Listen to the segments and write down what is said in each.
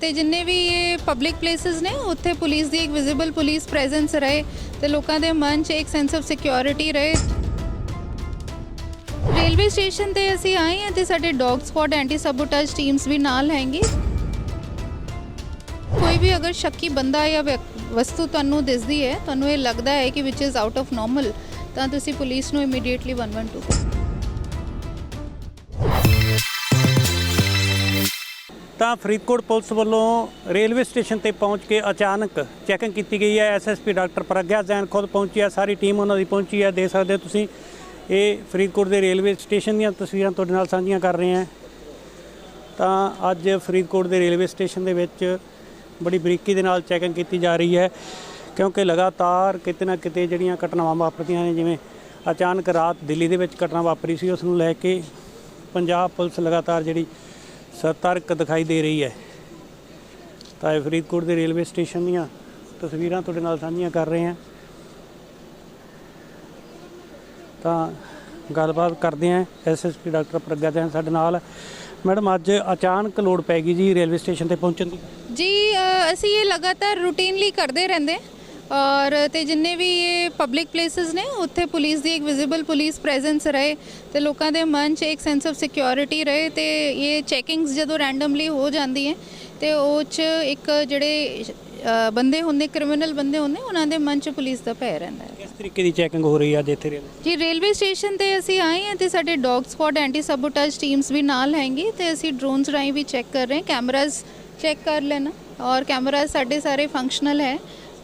ਤੇ ਜਿੰਨੇ ਵੀ ਇਹ ਪਬਲਿਕ ਪਲੇਸਿਸ ਨੇ, ਉੱਥੇ ਪੁਲਿਸ ਦੀ ਇੱਕ ਵਿਜ਼ੀਬਲ ਪੁਲਿਸ ਪ੍ਰੈਜ਼ੈਂਸ ਰਹੇ ਤੇ ਲੋਕਾਂ ਦੇ ਮਨ 'ਚ ਇੱਕ ਸੈਂਸ ਆਫ ਸਿਕਿਉਰਿਟੀ ਰਹੇ। ਰੇਲਵੇ ਸਟੇਸ਼ਨ ਤੇ ਅਸੀਂ ਆਏ ਹਾਂ ਤੇ ਸਾਡੇ dog spot anti sabotage teams ਵੀ ਨਾਲ ਹੈਂਗੀ। ਕੋਈ ਵੀ ਅਗਰ ਸ਼ੱਕੀ ਬੰਦਾ ਜਾਂ ਵਿਅਕ- ਵਸਤੂ ਤੁਹਾਨੂੰ ਦਿਸਦੀ ਹੈ, ਤੁਹਾਨੂੰ ਇਹ ਲੱਗਦਾ ਹੈ ਕਿ which is out of normal ਤਾਂ ਤੁਸੀਂ ਪੁਲਿਸ ਨੂੰ ਇਮੀਡੀਏਟਲੀ 112 ਤਾਂ ਫਰੀਦਕੋਟ ਪੁਲਿਸ ਵੱਲੋਂ ਰੇਲਵੇ ਸਟੇਸ਼ਨ ਤੇ ਪਹੁੰਚ ਕੇ ਅਚਾਨਕ ਚੈਕਿੰਗ ਕੀਤੀ ਗਈ ਹੈ। ਐਸਐਸਪੀ ਡਾਕਟਰ ਪ੍ਰਗਿਆ ਜੈਨ ਖੁਦ ਪਹੁੰਚੀ ਹੈ। ਸਾਰੀ ਟੀਮ ਉਹਨਾਂ ਦੀ ਪਹੁੰਚੀ ਹੈ। ਦੇਖ ਸਕਦੇ ਹੋ ਤੁਸੀਂ, ਇਹ ਫਰੀਦਕੋਟ ਦੇ ਰੇਲਵੇ ਸਟੇਸ਼ਨ ਦੀਆਂ ਤਸਵੀਰਾਂ ਤੁਹਾਡੇ ਨਾਲ ਸਾਂਝੀਆਂ ਕਰ ਰਹੇ ਹਾਂ। ਤਾਂ ਅੱਜ ਫਰੀਦਕੋਟ ਦੇ ਰੇਲਵੇ ਸਟੇਸ਼ਨ ਦੇ ਵਿੱਚ ਬੜੀ ਬਰੀਕੀ ਦੇ ਨਾਲ ਚੈਕਿੰਗ ਕੀਤੀ ਜਾ ਰਹੀ ਹੈ, ਕਿਉਂਕਿ ਲਗਾਤਾਰ ਕਿਤੇ ਨਾ ਕਿਤੇ ਜਿਹੜੀਆਂ ਘਟਨਾਵਾਂ ਵਾਪਰਦੀਆਂ ਨੇ, ਜਿਵੇਂ ਅਚਾਨਕ ਰਾਤ ਦਿੱਲੀ ਦੇ ਵਿੱਚ ਘਟਨਾ ਵਾਪਰੀ ਸੀ, ਉਸ ਨੂੰ ਲੈ ਕੇ ਪੰਜਾਬ ਪੁਲਿਸ ਲਗਾਤਾਰ ਜਿਹੜੀ ਸਤਰਕ ਦਿਖਾਈ ਦੇ ਰਹੀ ਹੈ। ਤਾਂ ਇਹ ਫਰੀਦਕੋਟ ਦੇ ਰੇਲਵੇ ਸਟੇਸ਼ਨ ਦੀਆਂ ਤਸਵੀਰਾਂ ਤੁਹਾਡੇ ਨਾਲ ਸਾਂਝੀਆਂ ਕਰ ਰਹੇ ਹਾਂ। ਤਾਂ ਗੱਲਬਾਤ ਕਰਦੇ ਹਾਂ ਐਸਐਸਪੀ ਡਾਕਟਰ ਪ੍ਰਗਿਆ ਜੈਨ ਸਾਡੇ ਨਾਲ। ਮੈਡਮ, ਅੱਜ ਅਚਾਨਕ ਲੋੜ ਪੈ ਗਈ ਜੀ ਰੇਲਵੇ ਸਟੇਸ਼ਨ ਤੇ ਪਹੁੰਚਣ ਦੀ। ਜੀ ਅਸੀਂ ਇਹ ਲਗਾਤਾਰ ਰੂਟੀਨਲੀ ਕਰਦੇ ਰਹਿੰਦੇ। ਔਰ ਤੇ ਜਿੰਨੇ ਵੀ ਇਹ ਪਬਲਿਕ ਪਲੇਸਿਸ ਨੇ ਉੱਥੇ ਪੁਲਿਸ ਦੀ ਇੱਕ ਵਿਜ਼ੀਬਲ ਪੁਲਿਸ ਪ੍ਰੈਜ਼ੈਂਸ ਰਹੇ ਤੇ ਲੋਕਾਂ ਦੇ ਮਨ 'ਚ ਇੱਕ ਸੈਂਸ ਆਫ ਸਿਕਿਉਰਿਟੀ ਰਹੇ ਤੇ ਇਹ ਚੈਕਿੰਗਸ ਜਦੋਂ ਰੈਂਡਮਲੀ ਹੋ ਜਾਂਦੀ ਹੈ ਤੇ ਉਹ 'ਚ ਇੱਕ ਜਿਹੜੇ ਬੰਦੇ ਹੁੰਦੇ ਕ੍ਰਿਮੀਨਲ ਬੰਦੇ ਹੁੰਦੇ ਉਹਨਾਂ ਦੇ ਮਨ 'ਚ ਪੁਲਿਸ ਦਾ ਭੈ ਰਹਿੰਦਾ ਹੈ। ਕਿਸ ਤਰੀਕੇ ਦੀ ਚੈਕਿੰਗ ਹੋ ਰਹੀ ਹੈ ਅੱਜ ਇੱਥੇ ਜੀ ਰੇਲਵੇ ਸਟੇਸ਼ਨ ਤੇ ਅਸੀਂ ਆਏ ਹਾਂ ਤੇ ਸਾਡੇ dog spot anti sabotage teams ਵੀ ਨਾਲ ਹੈਂਗੀ ਤੇ ਅਸੀਂ ਡਰੋਨਸ ਰਾਹੀਂ ਵੀ ਚੈੱਕ ਕਰ ਰਹੇ ਹਾਂ ਕੈਮਰਾਜ਼ ਚੈੱਕ ਕਰ ਲੈਣਾ ਔਰ ਕੈਮਰਾਜ਼ ਸਾਡੇ ਸਾਰੇ ਫੰਕਸ਼ਨਲ ਹੈ।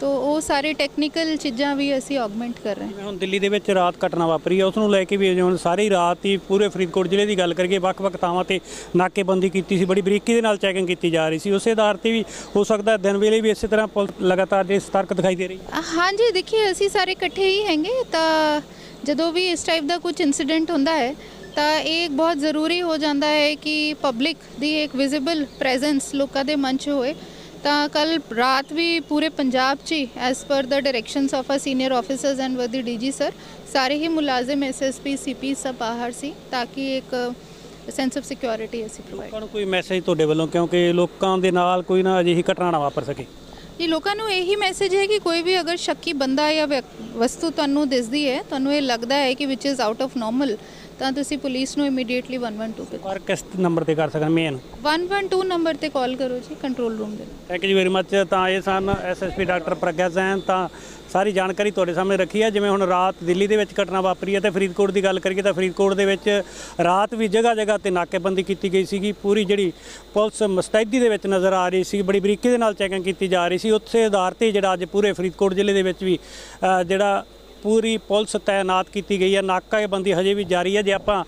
ਤੋ ਉਹ ਸਾਰੇ ਟੈਕਨੀਕਲ ਚੀਜ਼ਾਂ ਵੀ ਅਸੀਂ ਆਗਮੈਂਟ ਕਰ ਰਹੇ ਹਾਂ। ਜਿਵੇਂ ਹੁਣ ਦਿੱਲੀ ਦੇ ਵਿੱਚ ਰਾਤ ਘਟਨਾ ਵਾਪਰੀ ਹੈ ਉਸ ਨੂੰ ਲੈ ਕੇ ਵੀ ਜਿਵੇਂ ਹੁਣ ਸਾਰੀ ਰਾਤ ਹੀ ਪੂਰੇ ਫਰੀਦਕੋਟ ਜ਼ਿਲ੍ਹੇ ਦੀ ਗੱਲ ਕਰੀਏ ਵੱਖ-ਵੱਖ ਥਾਵਾਂ ਤੇ ਨਾਕੇਬੰਦੀ ਕੀਤੀ ਸੀ ਬੜੀ ਬਰੀਕੀ ਦੇ ਨਾਲ ਚੈਕਿੰਗ ਕੀਤੀ ਜਾ ਰਹੀ ਸੀ। ਉਸੇ ਆਧਾਰ ਤੇ ਵੀ ਹੋ ਸਕਦਾ ਦਿਨ ਵੇਲੇ ਵੀ ਇਸੇ ਤਰ੍ਹਾਂ ਪੁਲਿਸ ਲਗਾਤਾਰ ਜੇ ਸਤਰਕ ਦਿਖਾਈ ਦੇ ਰਹੀ ਹੈ। ਹਾਂਜੀ ਦੇਖਿਏ ਅਸੀਂ ਸਾਰੇ ਇਕੱਠੇ ਹੀ ਹੈਂਗੇ ਤਾਂ ਜਦੋਂ ਵੀ ਇਸ ਟਾਈਪ ਦਾ ਕੁਝ ਇਨਸੀਡੈਂਟ ਹੁੰਦਾ ਹੈ ਤਾਂ ਇਹ ਬਹੁਤ ਜ਼ਰੂਰੀ ਹੋ ਜਾਂਦਾ ਹੈ ਕਿ ਪਬਲਿਕ ਦੀ ਇੱਕ ਵਿਜ਼ੀਬਲ ਪ੍ਰੈਜ਼ੈਂਸ ਲੋਕਾਂ ਦੇ ਮਨ 'ਚ ਹੋਏ। ਤਾਂ ਕੱਲ ਰਾਤ ਵੀ ਪੂਰੇ ਪੰਜਾਬ 'ਚ ਹੀ as per the directions of a senior officers and ਵਦੀ DG sir ਸਾਰੇ ਹੀ ਮੁਲਾਜ਼ਮ ਐਸਐਸਪੀ ਸੀਪੀ ਸਭ ਬਾਹਰ ਸੀ ਤਾਂ ਕਿ ਇੱਕ ਸੈਂਸ ਆਫ ਸਿਕਿਉਰਿਟੀ ਅਸੀਂ ਪ੍ਰੋਵਾਈਡ ਲੋਕਾਂ ਨੂੰ ਕੋਈ ਮੈਸੇਜ ਤੁਹਾਡੇ ਵੱਲੋਂ ਕਿਉਂਕਿ ਲੋਕਾਂ ਦੇ ਨਾਲ ਕੋਈ ਨਾ ਅਜਿਹੀ ਘਟਨਾ ਨਾ ਵਾਪਰ ਸਕੇ। ਜੀ ਲੋਕਾਂ ਨੂੰ ਇਹੀ ਮੈਸੇਜ ਹੈ ਕਿ ਕੋਈ ਵੀ ਅਗਰ ਸ਼ੱਕੀ ਬੰਦਾ ਜਾਂ ਵਸਤੂ ਤੁਹਾਨੂੰ ਦਿਸਦੀ ਹੈ ਤੁਹਾਨੂੰ ਇਹ ਲੱਗਦਾ ਹੈ ਕਿ which is out of normal ਤਾਂ ਤੁਸੀਂ ਪੁਲਿਸ ਨੂੰ ਇਮੀਡੀਏਟਲੀ 112 ਤੇ ਪਰ ਕਿਸ ਨੰਬਰ ਤੇ ਕਰ ਸਕਣ ਮੇਨ 112 ਨੰਬਰ ਤੇ ਕਾਲ ਕਰੋ ਜੀ ਕੰਟਰੋਲ ਰੂਮ ਦੇ। ਥੈਂਕ ਯੂ ਵੈਰੀ ਮੱਚ ਤਾਂ ਇਹ ਸਨ ਐਸਐਸਪੀ ਡਾਕਟਰ ਪ੍ਰਗਿਆ ਜੈਨ ਤਾਂ ਸਾਰੀ ਜਾਣਕਾਰੀ ਤੁਹਾਡੇ ਸਾਹਮਣੇ ਰੱਖੀ ਹੈ ਜਿਵੇਂ ਹੁਣ ਰਾਤ ਦਿੱਲੀ ਦੇ ਵਿੱਚ ਘਟਨਾ ਵਾਪਰੀ ਹੈ ਤੇ ਫਰੀਦਕੋਟ ਦੀ ਗੱਲ ਕਰੀਏ ਤਾਂ ਫਰੀਦਕੋਟ ਦੇ ਵਿੱਚ ਰਾਤ ਵੀ ਜਗ੍ਹਾ ਜਗ੍ਹਾ ਤੇ ਨਾਕੇਬੰਦੀ ਕੀਤੀ ਗਈ ਸੀਗੀ। ਪੂਰੀ ਜਿਹੜੀ ਪੁਲਿਸ ਮੁਸਤੈਦੀ ਦੇ ਵਿੱਚ ਨਜ਼ਰ ਆ ਰਹੀ ਸੀ ਬੜੀ ਬਰੀਕੀ ਦੇ ਨਾਲ ਚੈਕਿੰਗ ਕੀਤੀ ਜਾ ਰਹੀ ਸੀ। ਉੱਥੇ ਆਧਾਰ ਤੇ ਜਿਹੜਾ ਅੱਜ ਪੂਰੇ ਫਰੀਦਕੋਟ ਜ਼ਿਲ੍ਹੇ ਦੇ ਵਿੱਚ ਵੀ ਜਿਹੜਾ ਪੂਰੀ ਪੁਲਿਸ ਤਾਇਨਾਤ ਕੀਤੀ ਗਈ ਹੈ। ਨਾਕਾਬੰਦੀ ਹਜੇ ਵੀ ਜਾਰੀ ਹੈ। ਜੇ ਆਪਾਂ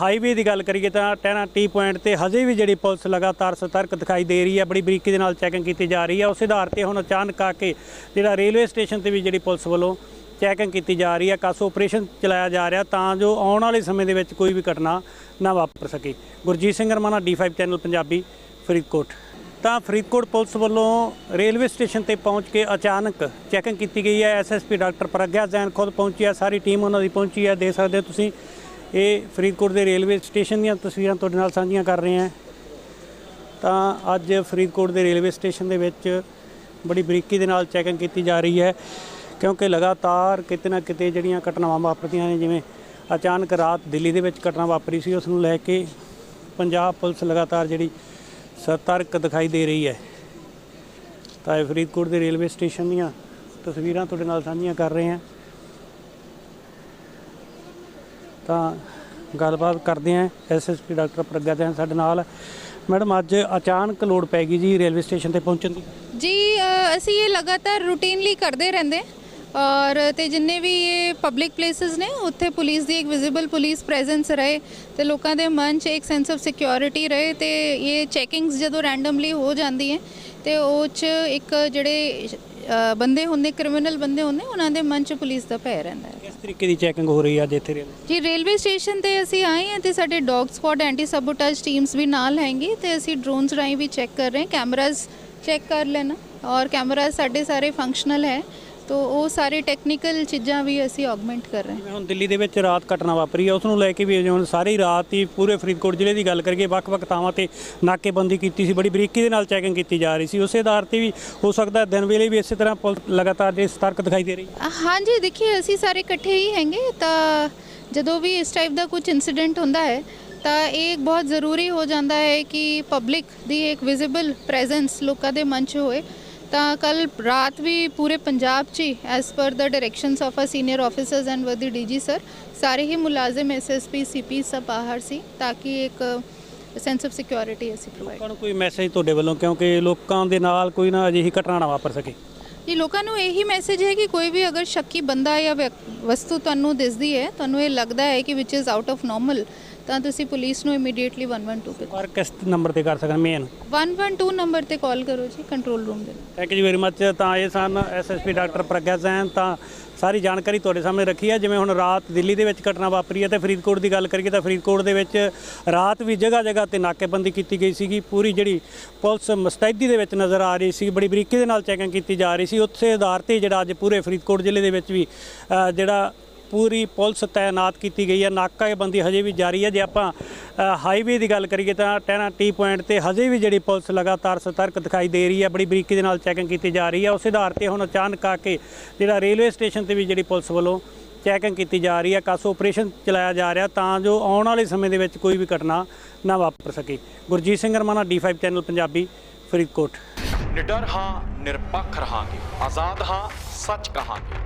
ਹਾਈਵੇ ਦੀ ਗੱਲ ਕਰੀਏ ਤਾਂ ਟੈਨਾ ਟੀ ਪੁਆਇੰਟ ਤੇ ਹਜੇ ਵੀ ਜਿਹੜੀ ਪੁਲਿਸ ਲਗਾਤਾਰ ਸਤਰਕ ਦਿਖਾਈ ਦੇ ਰਹੀ ਹੈ। ਬੜੀ ਬਰੀਕੀ ਦੇ ਨਾਲ ਚੈਕਿੰਗ ਕੀਤੀ ਜਾ ਰਹੀ ਹੈ। ਉਸ ਆਧਾਰ ਤੇ ਹੁਣ ਅਚਾਨਕ ਆ ਕੇ ਜਿਹੜਾ ਰੇਲਵੇ ਸਟੇਸ਼ਨ ਤੇ ਵੀ ਜਿਹੜੀ ਪੁਲਿਸ ਵੱਲੋਂ ਚੈਕਿੰਗ ਕੀਤੀ ਜਾ ਰਹੀ ਹੈ। ਕਾਸੋ ਆਪਰੇਸ਼ਨ ਚਲਾਇਆ ਜਾ ਰਿਹਾ ਤਾਂ ਜੋ ਆਉਣ ਵਾਲੇ ਸਮੇਂ ਦੇ ਵਿੱਚ ਕੋਈ ਵੀ ਘਟਨਾ ਨਾ ਵਾਪਰ ਸਕੇ। Gurjeet Singh Ramana D5 channel Punjabi, Faridkot. ਤਾਂ ਫਰੀਦਕੋਟ ਪੁਲਿਸ ਵੱਲੋਂ ਰੇਲਵੇ ਸਟੇਸ਼ਨ ਤੇ ਪਹੁੰਚ ਕੇ ਅਚਾਨਕ ਚੈਕਿੰਗ ਕੀਤੀ ਗਈ ਹੈ। ਐਸਐਸਪੀ ਡਾਕਟਰ ਪ੍ਰਗਿਆ ਜੈਨ ਖੁਦ ਪਹੁੰਚੀ ਹੈ। ਸਾਰੀ ਟੀਮ ਉਹਨਾਂ ਦੀ ਪਹੁੰਚੀ ਹੈ। ਦੇਖ ਸਕਦੇ ਹੋ ਤੁਸੀਂ, ਇਹ ਫਰੀਦਕੋਟ ਦੇ ਰੇਲਵੇ ਸਟੇਸ਼ਨ ਦੀਆਂ ਤਸਵੀਰਾਂ ਤੁਹਾਡੇ ਨਾਲ ਸਾਂਝੀਆਂ ਕਰ ਰਹੇ ਹਾਂ। ਤਾਂ ਅੱਜ ਫਰੀਦਕੋਟ ਦੇ ਰੇਲਵੇ ਸਟੇਸ਼ਨ ਦੇ ਵਿੱਚ ਬੜੀ ਬਰੀਕੀ ਦੇ ਨਾਲ ਚੈਕਿੰਗ ਕੀਤੀ ਜਾ ਰਹੀ ਹੈ, ਕਿਉਂਕਿ ਲਗਾਤਾਰ ਕਿਤੇ ਨਾ ਕਿਤੇ ਜਿਹੜੀਆਂ ਘਟਨਾਵਾਂ ਵਾਪਰਦੀਆਂ ਨੇ, ਜਿਵੇਂ ਅਚਾਨਕ ਰਾਤ ਦਿੱਲੀ ਦੇ ਵਿੱਚ ਘਟਨਾ ਵਾਪਰੀ ਸੀ, ਉਸ ਨੂੰ ਲੈ ਕੇ ਪੰਜਾਬ ਪੁਲਿਸ ਲਗਾਤਾਰ ਜਿਹੜੀ ਸਤਰਕ ਦਿਖਾਈ ਦੇ ਰਹੀ ਹੈ। ਤਾਂ ਇਹ ਫਰੀਦਕੋਟ ਦੇ ਰੇਲਵੇ ਸਟੇਸ਼ਨ ਦੀਆਂ ਤਸਵੀਰਾਂ ਤੁਹਾਡੇ ਨਾਲ ਸਾਂਝੀਆਂ ਕਰ ਰਹੇ ਹਾਂ। ਤਾਂ ਗੱਲਬਾਤ ਕਰਦੇ ਹਾਂ। ਐਸਐਸਪੀ ਡਾਕਟਰ ਪ੍ਰਗਿਆ ਜੈਨ ਸਾਡੇ ਨਾਲ। ਮੈਡਮ, ਅੱਜ ਅਚਾਨਕ ਲੋੜ ਪੈ ਗਈ ਜੀ ਰੇਲਵੇ ਸਟੇਸ਼ਨ ਤੇ ਪਹੁੰਚਣ ਦੀ। ਜੀ ਅਸੀਂ ਇਹ ਲਗਾਤਾਰ ਰੂਟੀਨਲੀ ਕਰਦੇ ਰਹਿੰਦੇ। ਔਰ ਤੇ ਜਿੰਨੇ ਵੀ ਇਹ ਪਬਲਿਕ ਪਲੇਸਿਸ ਨੇ ਉੱਥੇ ਪੁਲਿਸ ਦੀ ਇੱਕ ਵਿਜ਼ੀਬਲ ਪੁਲਿਸ ਪ੍ਰੈਜ਼ੈਂਸ ਰਹੇ ਤੇ ਲੋਕਾਂ ਦੇ ਮਨ 'ਚ ਇੱਕ ਸੈਂਸ ਆਫ ਸਿਕਿਉਰਿਟੀ ਰਹੇ ਤੇ ਇਹ ਚੈਕਿੰਗਸ ਜਦੋਂ ਰੈਂਡਮਲੀ ਹੋ ਜਾਂਦੀ ਹੈ ਤੇ ਉਹ 'ਚ ਇੱਕ ਜਿਹੜੇ ਬੰਦੇ ਹੁੰਦੇ ਕ੍ਰਿਮੀਨਲ ਬੰਦੇ ਹੁੰਦੇ ਉਹਨਾਂ ਦੇ ਮਨ 'ਚ ਪੁਲਿਸ ਦਾ ਭੈ ਰਹਿੰਦਾ ਹੈ। ਕਿਸ ਤਰੀਕੇ ਦੀ ਚੈਕਿੰਗ ਹੋ ਰਹੀ ਹੈ ਅੱਜ ਇੱਥੇ ਰੇਲਵੇ ਜੀ ਰੇਲਵੇ ਸਟੇਸ਼ਨ ਤੇ ਅਸੀਂ ਆਏ ਹਾਂ ਤੇ ਸਾਡੇ dog spot anti sabotage teams ਵੀ ਨਾਲ ਹੈਂਗੀ ਤੇ ਅਸੀਂ ਡਰੋਨਸ ਰਾਹੀਂ ਵੀ ਚੈੱਕ ਕਰ ਰਹੇ ਹਾਂ ਕੈਮਰਾਜ਼ ਚੈੱਕ ਕਰ ਲੈਣਾ ਔਰ ਕੈਮਰਾਜ਼ ਸਾਡੇ ਸਾਰੇ ਫੰਕਸ਼ਨਲ ਹੈ। ਤੋ ਉਹ ਸਾਰੇ ਟੈਕਨੀਕਲ ਚੀਜ਼ਾਂ ਵੀ ਅਸੀਂ ਆਗਮੈਂਟ ਕਰ ਰਹੇ ਹਾਂ। ਜਿਵੇਂ ਹੁਣ ਦਿੱਲੀ ਦੇ ਵਿੱਚ ਰਾਤ ਘਟਨਾ ਵਾਪਰੀ ਹੈ ਉਸ ਨੂੰ ਲੈ ਕੇ ਵੀ ਜਿਵੇਂ ਹੁਣ ਸਾਰੀ ਰਾਤ ਹੀ ਪੂਰੇ ਫਰੀਦਕੋਟ ਜ਼ਿਲ੍ਹੇ ਦੀ ਗੱਲ ਕਰੀਏ ਵੱਖ-ਵੱਖ ਥਾਵਾਂ ਤੇ ਨਾਕੇਬੰਦੀ ਕੀਤੀ ਸੀ ਬੜੀ ਬਰੀਕੀ ਦੇ ਨਾਲ ਚੈਕਿੰਗ ਕੀਤੀ ਜਾ ਰਹੀ ਸੀ। ਉਸੇ ਆਧਾਰ ਤੇ ਵੀ ਹੋ ਸਕਦਾ ਦਿਨ ਵੇਲੇ ਵੀ ਇਸੇ ਤਰ੍ਹਾਂ ਪੁਲਿਸ ਲਗਾਤਾਰ ਜੇ ਸਤਰਕ ਦਿਖਾਈ ਦੇ ਰਹੀ ਹੈ। ਹਾਂਜੀ ਦੇਖिए ਅਸੀਂ ਸਾਰੇ ਇਕੱਠੇ ਹੀ ਹੈਗੇ ਤਾਂ ਜਦੋਂ ਵੀ ਇਸ ਟਾਈਪ ਦਾ ਕੁਝ ਇਨਸੀਡੈਂਟ ਹੁੰਦਾ ਹੈ ਤਾਂ ਇਹ ਬਹੁਤ ਜ਼ਰੂਰੀ ਹੋ ਜਾਂਦਾ ਹੈ ਕਿ ਪਬਲਿਕ ਦੀ ਇੱਕ ਵਿਜ਼ੀਬਲ ਪ੍ਰੈਜ਼ੈਂਸ ਲੋਕਾਂ ਦੇ ਮਨ 'ਚ ਹੋਏ। ਤਾਂ ਕੱਲ ਰਾਤ ਵੀ ਪੂਰੇ ਪੰਜਾਬ 'ਚ as per the directions of a senior officers and ਵਦੀ DG sir ਸਾਰੇ ਹੀ ਮੁਲਾਜ਼ਮ ਐਸਐਸਪੀ ਸੀਪੀ ਸਭ ਬਾਹਰ ਸੀ ਤਾਂ ਕਿ ਇੱਕ ਸੈਂਸ ਆਫ ਸਿਕਿਉਰਿਟੀ ਅਸੀਂ ਪ੍ਰੋਵਾਈਡ ਲੋਕਾਂ ਨੂੰ ਕੋਈ ਮੈਸੇਜ ਤੁਹਾਡੇ ਵੱਲੋਂ ਕਿਉਂਕਿ ਲੋਕਾਂ ਦੇ ਨਾਲ ਕੋਈ ਨਾ ਅਜਿਹੀ ਘਟਨਾ ਨਾ ਵਾਪਰ ਸਕੇ। ਜੀ ਲੋਕਾਂ ਨੂੰ ਇਹੀ ਮੈਸੇਜ ਹੈ ਕਿ ਕੋਈ ਵੀ ਅਗਰ ਸ਼ੱਕੀ ਬੰਦਾ ਜਾਂ ਵਸਤੂ ਤੁਹਾਨੂੰ ਦਿਸਦੀ ਹੈ ਤੁਹਾਨੂੰ ਇਹ ਲੱਗਦਾ ਹੈ ਕਿ which is out of normal ਤਾਂ ਤੁਸੀਂ ਪੁਲਿਸ ਨੂੰ ਇਮੀਡੀਏਟਲੀ 112 ਤੇ ਪਰ ਕਿਸ ਨੰਬਰ ਤੇ ਕਰ ਸਕਣ ਮੇਨ 112 ਨੰਬਰ ਤੇ ਕਾਲ ਕਰੋ ਜੀ ਕੰਟਰੋਲ ਰੂਮ ਦੇ। ਥੈਂਕ ਯੂ ਵੈਰੀ ਮੱਚ ਤਾਂ ਇਹ ਸਨ ਐਸਐਸਪੀ ਡਾਕਟਰ ਪ੍ਰਗਿਆ ਜੈਨ ਤਾਂ ਸਾਰੀ ਜਾਣਕਾਰੀ ਤੁਹਾਡੇ ਸਾਹਮਣੇ ਰੱਖੀ ਹੈ ਜਿਵੇਂ ਹੁਣ ਰਾਤ ਦਿੱਲੀ ਦੇ ਵਿੱਚ ਘਟਨਾ ਵਾਪਰੀ ਹੈ ਤੇ ਫਰੀਦਕੋਟ ਦੀ ਗੱਲ ਕਰੀਏ ਤਾਂ ਫਰੀਦਕੋਟ ਦੇ ਵਿੱਚ ਰਾਤ ਵੀ ਜਗ੍ਹਾ ਜਗ੍ਹਾ ਤੇ ਨਾਕੇਬੰਦੀ ਕੀਤੀ ਗਈ ਸੀਗੀ। ਪੂਰੀ ਜਿਹੜੀ ਪੁਲਿਸ ਮੁਸਤੈਦੀ ਦੇ ਵਿੱਚ ਨਜ਼ਰ ਆ ਰਹੀ ਸੀ ਬੜੀ ਬਰੀਕੀ ਦੇ ਨਾਲ ਚੈਕਿੰਗ ਕੀਤੀ ਜਾ ਰਹੀ ਸੀ। ਉੱਥੇ ਆਧਾਰ ਤੇ ਜਿਹੜਾ ਅੱਜ ਪੂਰੇ ਫਰੀਦਕੋਟ ਜ਼ਿਲ੍ਹੇ ਦੇ ਵਿੱਚ ਵੀ ਜਿਹੜਾ ਪੂਰੀ ਪੁਲਿਸ ਤਾਇਨਾਤ ਕੀਤੀ ਗਈ ਹੈ। ਨਾਕਾਬੰਦੀ ਹਜੇ ਵੀ ਜਾਰੀ ਹੈ। ਜੇ ਆਪਾਂ ਹਾਈਵੇ ਦੀ ਗੱਲ ਕਰੀਏ ਤਾਂ ਟੈਨਾ ਟੀ ਪੁਆਇੰਟ ਤੇ ਹਜੇ ਵੀ ਜਿਹੜੀ ਪੁਲਿਸ ਲਗਾਤਾਰ ਸਤਰਕ ਦਿਖਾਈ ਦੇ ਰਹੀ ਹੈ। ਬੜੀ ਬਰੀਕੀ ਦੇ ਨਾਲ ਚੈਕਿੰਗ ਕੀਤੀ ਜਾ ਰਹੀ ਹੈ। ਉਸ ਆਧਾਰ ਤੇ ਹੁਣ ਅਚਾਨਕ ਆ ਕੇ ਜਿਹੜਾ ਰੇਲਵੇ ਸਟੇਸ਼ਨ ਤੇ ਵੀ ਜਿਹੜੀ ਪੁਲਿਸ ਵੱਲੋਂ ਚੈਕਿੰਗ ਕੀਤੀ ਜਾ ਰਹੀ ਹੈ। ਕਾਸੋ ਆਪਰੇਸ਼ਨ ਚਲਾਇਆ ਜਾ ਰਿਹਾ ਤਾਂ ਜੋ ਆਉਣ ਵਾਲੇ ਸਮੇਂ ਦੇ ਵਿੱਚ ਕੋਈ ਵੀ ਘਟਨਾ ਨਾ ਵਾਪਰ ਸਕੇ। Gurjeet Singh Ramana D5 channel Punjabi, Faridkot. ਨਿਡਰ ਹਾਂ, ਨਿਰਪੱਖ ਰਹਾਂਗੇ। ਆਜ਼ਾਦ ਹਾਂ, ਸੱਚ ਕਹਾਂਗੇ।